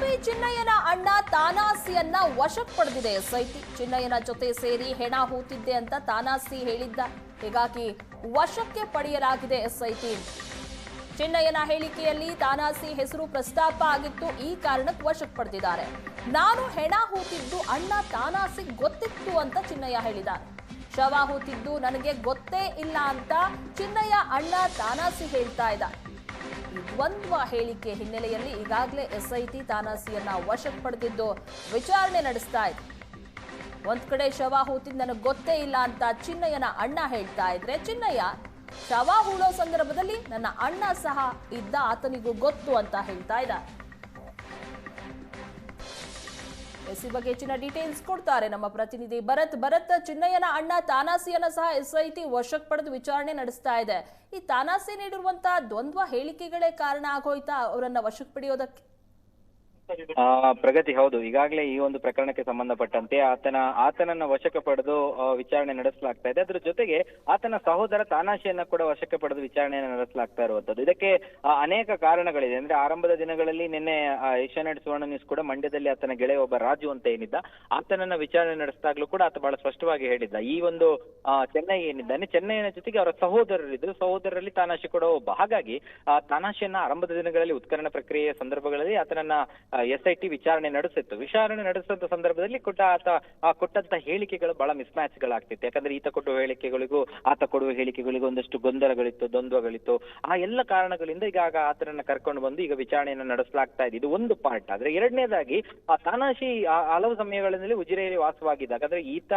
ಆರೋಪಿ ಚಿನ್ನಯ್ಯನ ಅಣ್ಣ ತಾನಾಸಿಯನ್ನ ವಶಕ್ಕೆ ಪಡೆದಿದೆ. ಎಸ್ಐಟಿ ಚಿನ್ನಯ್ಯನ ಜೊತೆ ಸೇರಿ ಹೆಣ ಹೂತಿದ್ದೆ ಅಂತ ತಾನಾಸಿ ಹೇಳಿದ್ದ. ಹೀಗಾಗಿ ವಶಕ್ಕೆ ಪಡೆಯಲಾಗಿದೆ ಎಸ್ಐಟಿ ಚಿನ್ನಯ್ಯನ ಹೇಳಿಕೆಯಲ್ಲಿ ತಾನಾಸಿ ಹೆಸರು ಪ್ರಸ್ತಾಪ ಆಗಿತ್ತು. ಈ ಕಾರಣಕ್ಕೆ ವಶಕ್ಕೆ ಪಡೆದಿದ್ದಾರೆ. ನಾನು ಹೆಣ ಹೂತಿದ್ದು ಅಣ್ಣ ತಾನಾಸಿ ಗೊತ್ತಿತ್ತು ಅಂತ ಚಿನ್ನಯ್ಯ ಹೇಳಿದ ಶವ ಹೂತಿದ್ದು ನನಗೆ ಗೊತ್ತೇ ಇಲ್ಲ ಅಂತ ಚಿನ್ನಯ್ಯ ಅಣ್ಣ ತಾನಾಸಿ ಹೇಳ್ತಾ ಇದ್ದಾರೆ. ಈ ದ್ವಂದ್ವ ಹೇಳಿಕೆ ಹಿನ್ನೆಲೆಯಲ್ಲಿ ಈಗಾಗಲೇ ಎಸ್ಐಟಿ ತಾನಾಸಿಯನ್ನ ವಶಕ್ಕೆ ಪಡೆದಿದ್ದು ವಿಚಾರಣೆ ನಡೆಸ್ತಾ ಇದೆ. ಒಂದ್ ಕಡೆ ಶವ ಹೂತಿದ್ ನನಗೆ ಗೊತ್ತೇ ಇಲ್ಲ ಅಂತ ಚಿನ್ನಯ್ಯನ ಅಣ್ಣ ಹೇಳ್ತಾ ಇದ್ರೆ ಚಿನ್ನಯ್ಯ, ಶವ ಹೂಳೋ ಸಂದರ್ಭದಲ್ಲಿ ನನ್ನ ಅಣ್ಣ ಸಹ ಇದ್ದ ಆತನಿಗೂ ಗೊತ್ತು ಅಂತ ಹೇಳ್ತಾ ಇದ್ದಾರೆ. ಎಸ್ ಈ ಬಗ್ಗೆ ಹೆಚ್ಚಿನ ಡೀಟೇಲ್ಸ್ ಕೊಡ್ತಾರೆ. ನಮ್ಮ ಪ್ರತಿನಿಧಿ ಭರತ್ ಭರತ್ ಚಿನ್ನಯ್ಯನ ಅಣ್ಣ ತಾನಾಸಿಯನ್ನ ಸಹ ಎಸ್ಐಟಿ ವಶಕ್ಕೆ ಪಡೆದು ವಿಚಾರಣೆ ನಡೆಸ್ತಾ ಇದೆ. ಈ ತಾನಾಸಿ ನೀಡಿರುವಂತಹ ದ್ವಂದ್ವ ಹೇಳಿಕೆಗಳೇ ಕಾರಣ ಆಗೋಯ್ತಾ? ಅವರನ್ನ ವಶಕ್ಕೆ ಪಡೆಯೋದಕ್ಕೆ ಪ್ರಗತಿ ಹೌದು. ಈಗಾಗಲೇ ಈ ಒಂದು ಪ್ರಕರಣಕ್ಕೆ ಸಂಬಂಧಪಟ್ಟಂತೆ ಆತನ, ಆತನನ್ನ ವಶಕ್ಕೆ ಪಡೆದು ವಿಚಾರಣೆ ನಡೆಸಲಾಗ್ತಾ ಇದೆ. ಅದ್ರ ಜೊತೆಗೆ ಆತನ ಸಹೋದರ ತಾನಾಶಿಯನ್ನ ಕೂಡ ವಶಕ್ಕೆ ಪಡೆದು ವಿಚಾರಣೆಯನ್ನು ನಡೆಸಲಾಗ್ತಾ ಇರುವಂತದ್ದು ಇದಕ್ಕೆ ಅನೇಕ ಕಾರಣಗಳಿದೆ. ಅಂದ್ರೆ ಆರಂಭದ ದಿನಗಳಲ್ಲಿ ನಿನ್ನೆ ಏಷ್ಯಾನೆಟ್ ಸುವರ್ಣ ನ್ಯೂಸ್ ಕೂಡ ಮಂಡ್ಯದಲ್ಲಿ ಆತನ ಗೆಳೆಯ ಒಬ್ಬ ರಾಜು ಅಂತ ಏನಿದ್ದ, ಆತನನ್ನ ವಿಚಾರಣೆ ನಡೆಸಿದಾಗ್ಲೂ ಕೂಡ ಆತ ಬಹಳ ಸ್ಪಷ್ಟವಾಗಿ ಹೇಳಿದ್ದ. ಈ ಒಂದು ಚೆನ್ನೈ ಏನಿದ್ದಾನೆ ಚೆನ್ನೈನ ಜೊತೆಗೆ ಅವರ ಸಹೋದರರಿದ್ರು. ಸಹೋದರರಲ್ಲಿ ತಾನಾಶಿ ಕೂಡ ಒಬ್ಬ. ಹಾಗಾಗಿ ತಾನಾಶಿಯನ್ನ ಆರಂಭದ ದಿನಗಳಲ್ಲಿ ಉತ್ಕರಣ ಪ್ರಕ್ರಿಯೆಯ ಸಂದರ್ಭಗಳಲ್ಲಿ ಆತನನ್ನ ಎಸ್ ಐ ಟಿ ವಿಚಾರಣೆ ನಡೆಸಿತ್ತು. ವಿಚಾರಣೆ ನಡೆಸಿದ ಸಂದರ್ಭದಲ್ಲಿ ಕೊಟ್ಟ ಆತ ಆ, ಕೊಟ್ಟಂತ ಹೇಳಿಕೆಗಳು ಬಹಳ ಮಿಸ್ ಮ್ಯಾಚ್ ಗಳಾಗ್ತಿತ್ತು ಯಾಕಂದ್ರೆ ಈತ ಕೊಡುವ ಹೇಳಿಕೆಗಳಿಗೂ ಆತ ಕೊಡುವ ಹೇಳಿಕೆಗಳಿಗೂ ಒಂದಷ್ಟು ಗೊಂದಲಗಳಿತ್ತು ದ್ವಂದ್ವಗಳಿತ್ತು. ಆ ಎಲ್ಲ ಕಾರಣಗಳಿಂದ ಈಗ ಆಗ ಆತನನ್ನ ಕರ್ಕೊಂಡು ಬಂದು ಈಗ ವಿಚಾರಣೆಯನ್ನು ನಡೆಸಲಾಗ್ತಾ ಇದೆ. ಇದು ಒಂದು ಪಾರ್ಟ್ ಆದ್ರೆ ಎರಡನೇದಾಗಿ ಆ ತಾನಾಶಿ ಹಲವು ಸಮಯಗಳಲ್ಲಿ ಉಜಿರೆಯಲ್ಲಿ ವಾಸವಾಗಿದ್ದಾಗ ಅಂದ್ರೆ ಈತ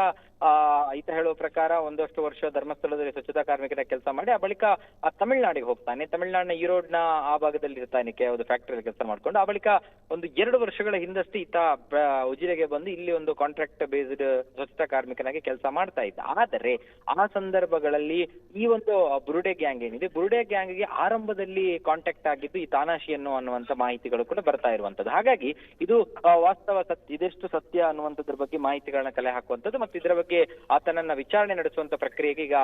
ಈತ ಹೇಳುವ ಪ್ರಕಾರ ಒಂದಷ್ಟು ವರ್ಷ ಧರ್ಮಸ್ಥಳದಲ್ಲಿ ಸ್ವಚ್ಛತಾ ಕಾರ್ಮಿಕರ ಕೆಲಸ ಮಾಡಿ ಆ ಬಳಿಕ ಆ ತಮಿಳ್ನಾಡಿಗೆ ಹೋಗ್ತಾನೆ. ತಮಿಳ್ನಾಡಿನ ಈರೋಡ್ನ ಆ ಭಾಗದಲ್ಲಿ ಇರ್ತಾನೆ ಒಂದು ಫ್ಯಾಕ್ಟರಿ ಕೆಲಸ ಮಾಡ್ಕೊಂಡು ಆ ಬಳಿಕ ಒಂದು ಎರಡು ವರ್ಷಗಳ ಹಿಂದಷ್ಟೇ ಈತ ಉಜಿರೆಗೆ ಬಂದು ಇಲ್ಲಿ ಒಂದು ಕಾಂಟ್ರಾಕ್ಟ್ ಬೇಸ್ಡ್ ಸ್ವಚ್ಛತಾ ಕಾರ್ಮಿಕನಾಗಿ ಕೆಲಸ ಮಾಡ್ತಾ ಇದ್ದ. ಆದರೆ ಆ ಸಂದರ್ಭಗಳಲ್ಲಿ ಈ ಒಂದು ಬುರುಡೆ ಗ್ಯಾಂಗ್ ಏನಿದೆ, ಬುರುಡೆ ಗ್ಯಾಂಗ್ಗೆ ಆರಂಭದಲ್ಲಿ ಕಾಂಟ್ಯಾಕ್ಟ್ ಆಗಿದ್ದು ಈ ತಾನಾಶಿಯನ್ನು ಅನ್ನುವಂತ ಮಾಹಿತಿಗಳು ಕೂಡ ಬರ್ತಾ ಇರುವಂತದ್ದು ಹಾಗಾಗಿ ಇದು ವಾಸ್ತವ ಸತ್ಯ ಇದೆಷ್ಟು ಸತ್ಯ ಅನ್ನುವಂಥದ್ರ ಬಗ್ಗೆ ಮಾಹಿತಿಗಳನ್ನ ಕಲೆ ಹಾಕುವಂಥದ್ದು ಮತ್ತು ಇದರ ಬಗ್ಗೆ ಆತನನ್ನ ವಿಚಾರಣೆ ನಡೆಸುವಂತ ಪ್ರಕ್ರಿಯೆಗೆ ಈಗ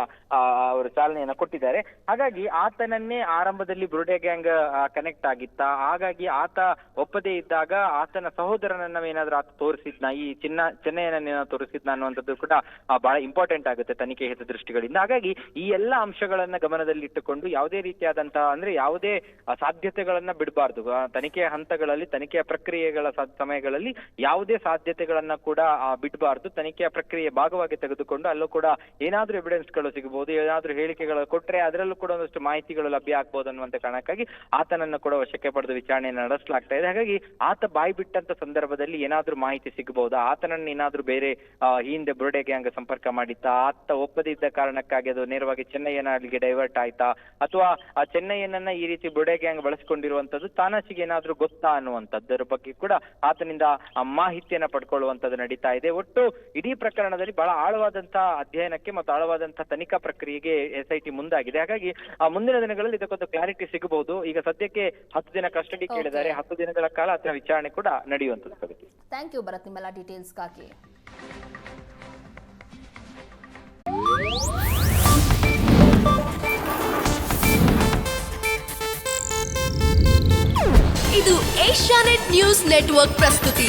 ಅವರು ಚಾಲನೆಯನ್ನ ಕೊಟ್ಟಿದ್ದಾರೆ. ಹಾಗಾಗಿ ಆತನನ್ನೇ ಆರಂಭದಲ್ಲಿ ಬುರುಡೆ ಗ್ಯಾಂಗ್ ಕನೆಕ್ಟ್ ಆಗಿತ್ತ, ಹಾಗಾಗಿ ಆತ ಒಪ್ಪದೇ ಇದ್ದಾಗ ಆತನ ಸಹೋದರನನ್ನ ಏನಾದ್ರೂ ಆತ ತೋರಿಸಿದ್ನ? ಈ ಚಿನ್ನ, ಚೆನ್ನೈಯನ್ನ ತೋರಿಸಿದ್ನ ಅನ್ನುವಂಥದ್ದು ಕೂಡ ಬಹಳ ಇಂಪಾರ್ಟೆಂಟ್ ಆಗುತ್ತೆ ತನಿಖೆ ಹಿತದೃಷ್ಟಿಗಳಿಂದ ಹಾಗಾಗಿ ಈ ಎಲ್ಲ ಅಂಶಗಳನ್ನ ಗಮನದಲ್ಲಿಟ್ಟುಕೊಂಡು ಯಾವುದೇ ರೀತಿಯಾದಂತಹ ಅಂದ್ರೆ ಯಾವುದೇ ಸಾಧ್ಯತೆಗಳನ್ನ ಬಿಡಬಾರ್ದು. ತನಿಖೆಯ ಹಂತಗಳಲ್ಲಿ, ತನಿಖೆಯ ಪ್ರಕ್ರಿಯೆಗಳ ಸಮಯಗಳಲ್ಲಿ ಯಾವುದೇ ಸಾಧ್ಯತೆಗಳನ್ನ ಕೂಡ ಬಿಡಬಾರ್ದು. ತನಿಖೆಯ ಪ್ರಕ್ರಿಯೆ ಭಾಗವಾಗಿ ತೆಗೆದುಕೊಂಡು ಅಲ್ಲೂ ಕೂಡ ಏನಾದ್ರೂ ಎವಿಡೆನ್ಸ್ಗಳು ಸಿಗಬಹುದು ಏನಾದ್ರೂ ಹೇಳಿಕೆಗಳು ಕೊಟ್ರೆ ಅದರಲ್ಲೂ ಕೂಡ ಒಂದಷ್ಟು ಮಾಹಿತಿಗಳು ಲಭ್ಯ ಆಗ್ಬಹುದು ಅನ್ನುವಂತ ಕಾರಣಕ್ಕಾಗಿ ಆತನನ್ನ ಕೂಡ ವಶಕ್ಕೆ ಪಡೆದು ವಿಚಾರಣೆಯನ್ನು ನಡೆಸಲಾಗ್ತಾ ಇದೆ. ಹಾಗಾಗಿ ಆತ ಬಾಯಿ ಬಿಟ್ಟಂತ ಸಂದರ್ಭದಲ್ಲಿ ಏನಾದ್ರೂ ಮಾಹಿತಿ ಸಿಗಬಹುದಾ? ಆತನನ್ನ ಏನಾದ್ರೂ ಬೇರೆ ಈ ಹಿಂದೆ ಬುರುಡೆ ಗ್ಯಾಂಗ್ ಸಂಪರ್ಕ ಮಾಡಿತ್ತ? ಆತ ಒಪ್ಪದಿದ್ದ ಕಾರಣಕ್ಕಾಗಿ ಅದು ನೇರವಾಗಿ ಚೆನ್ನೈಯನ್ನ ಅಲ್ಲಿಗೆ ಡೈವರ್ಟ್ ಆಯ್ತಾ? ಅಥವಾ ಆ ಚೆನ್ನೈಯನ್ನ ಈ ರೀತಿ ಬುರುಡೆ ಗ್ಯಾಂಗ್ ಬಳಸಿಕೊಂಡಿರುವಂತದ್ದು ತಾನಾಸಿಗೆ ಏನಾದ್ರೂ ಗೊತ್ತಾ ಅನ್ನುವಂಥದ್ದರ ಬಗ್ಗೆ ಕೂಡ ಆತನಿಂದ ಆ ಮಾಹಿತಿಯನ್ನ ಪಡ್ಕೊಳ್ಳುವಂತದ್ದು ನಡೀತಾ ಇದೆ. ಒಟ್ಟು ಇಡೀ ಪ್ರಕರಣದಲ್ಲಿ ಬಹಳ ಆಳವಾದಂತಹ ಅಧ್ಯಯನಕ್ಕೆ ಮತ್ತು ಆಳವಾದಂತಹ ತನಿಖಾ ಪ್ರಕ್ರಿಯೆಗೆ ಎಸ್ ಐ ಟಿ ಮುಂದಾಗಿದೆ. ಹಾಗಾಗಿ ಆ ಮುಂದಿನ ದಿನಗಳಲ್ಲಿ ಇದಕ್ಕೊಂದು ಕ್ಲಾರಿಟಿ ಸಿಗಬಹುದು. ಈಗ ಸದ್ಯಕ್ಕೆ ಹತ್ತು ದಿನ ಕಸ್ಟಡಿ ಕೇಳಿದ್ದಾರೆ. ಹತ್ತು ದಿನಗಳ ಕಾಲ ವಿಚಾರಣೆ ಕೂಡ ನಡೆಯುವಂತದ್ದು ಪ್ರಗತಿ. ಥ್ಯಾಂಕ್ ಯು ಭರತ್ ನಿಮ್ಮೆಲ್ಲ ಡೀಟೇಲ್ಸ್ಗಾಗಿ ಇದು ಏಷ್ಯಾನೆಟ್ ನ್ಯೂಸ್ ನೆಟ್ವರ್ಕ್ ಪ್ರಸ್ತುತಿ.